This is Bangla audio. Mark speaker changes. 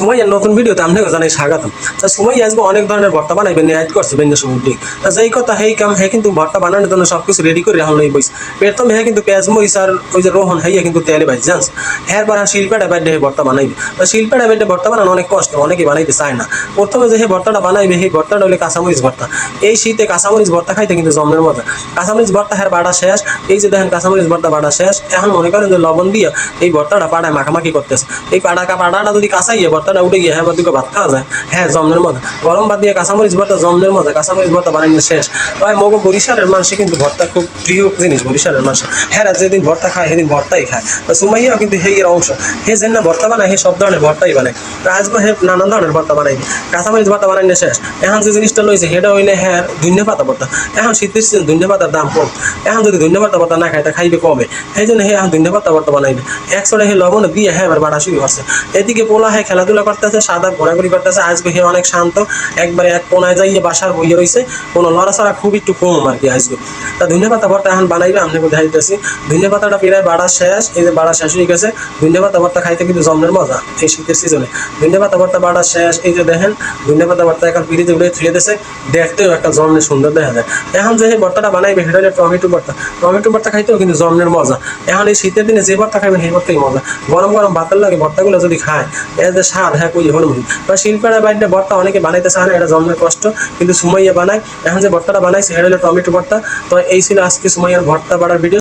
Speaker 1: সুমাইয়ার নতুন ভিডিওতে আপনাকে জানাই স্বাগতম। তা সুমাইয়া আজকে অনেক ধরনের ভর্তা বানাইবেন অ্যাড করছে বেঞ্জ সমুদ্রিক তা যেই কথা সেই কাম হে কিন্তু ভর্তা বানানোর জন্য সব কিছু রেডি করে এখন লই বইস। প্রথম হে কিন্তু পেঁয়াজ, মরিচ আর ওই যে রোহন, হাইয়া কিন্তু তেলে ভাই জানস হ্যার পর শিল্পেটা বাইরে ভর্তা বানাইবে। তো শিল্পেটা বাইরে ভর্তা বানানো অনেক কষ্ট অনেকে বানাইতে চায় না। প্রথমে যে হে ভর্তাটা বানাইবে সেই ভর্তাটা হলে কাঁচামরিচ ভর্তা। এই শীতে কাঁচামরিচ ভর্তা খাইতে কিন্তু জমের মজা। কাঁচামরিচ ভর্তা হ্যার বাড়া শেষ, এই যে দেখেন কাঁচামরিচ ভর্তা বাড়া শেষ, এখন মনে করেন যে লবণ দিয়ে এই ভর্তাটা পাড়ায় মাখামাখি করতেছে। এই পাড়া পাড়াটা যদি কাঁচা গিয়ে ভর্তাটা উঠে গিয়ে হ্যাঁ দিকে ভাত খাওয়া যায়? হ্যাঁ জমনের মজা। গরম ভাত দিয়ে কাঁচামরিচ ভর্তা জমনের মজা, কাঁচামরিচ ভর্তা বানাইলে শেষ। ভাই, মগো বরিশালের মানুষে কিন্তু ভর্তা খুব প্রিয় জিনিস, বরিশালের মানুষ হ্যাঁ যেদিন ভর্তা খায়, সেদিন ভর্তাই খায়। তো সুমাইয়াও কিন্তু সেই এর অংশ। হে যেন না ভর্তা বানায়, হে সব ধরনের ভর্তাই বানায়। আজকে হে নানান ধরনের ভর্তা বানাইবে কাঁচামরিচ ভর্তা বানাইলে শেষ। এখন যে জিনিসটা লইছে, সেটা হইলে হ্যাঁ ধন্য পাতা ভর্তা। এখন শীতের সিজন ধন্য পাতার দাম কম। এখন যদি ধন্য পাতা ভর্তা না খায়, তা খাইবে কমে সেই জন্য হে এখন ধন্য পাতা ভর্তা বানাইবে একশোটা হে লবণ দিয়ে হ্যাঁ এবার বাড়া শুরু করছে। এদিকে পোলা হ্যাঁ খেলাধুলা করতেছে, সাদা ঘোরাঘুরি করতেছে, আজকে হে অনেক শান্ত, একবারে এক কোনায় যাইয়ে বাসার বইয়ে রয়েছে কোনো লড়াচড়া খুব একটু কম আর কি আজকে। তা ধন্য পাতা ভর্তা এখন বানাইবে আমি দেখাইতেছি। ধন্য পাতাটা প্রায় বাড়া শেষ, এই যে বাড়া শেষ হয়ে গেছে। ধন্য পাতা ভর্তা খাইতে কিন্তু জমের মজা, এই শীতের সিজনে ধন্য পাতা ভর্তা বাড়া শেষ, এই যে দেখেন ধন্য পাতা ভর্তা এখন পিড়িতে উড়ে থুয়ে দিয়েছে দেখতেও একটা জমনে সুন্দর দেখা যায়। এখন যে এই ভর্তাটা বানাইবে, সেটা হলো টমেটো ভর্তা। টমেটো ভর্তা খাইতেও কিন্তু জমনের মজা। এখন এই শীতের দিনে যে ভর্তা খাইবেন, সেই ভর্তাই মজা। গরম গরম ভাতের লাগে ভর্তাগুলো যদি খায়, এর যে স্বাদ হ্যাঁ কই হল বা শিল্পের বাইরে ভর্তা অনেকে বানাইতে চায় না এটা জন্মের কষ্ট, কিন্তু সুমাইয়া বানায়। এখন যে ভর্তাটা বানাইছে সেটা হলো টমেটো ভর্তা। তো এই ছিল আজকে সুমাইয়ার ভর্তা বাড়ার ভিডিও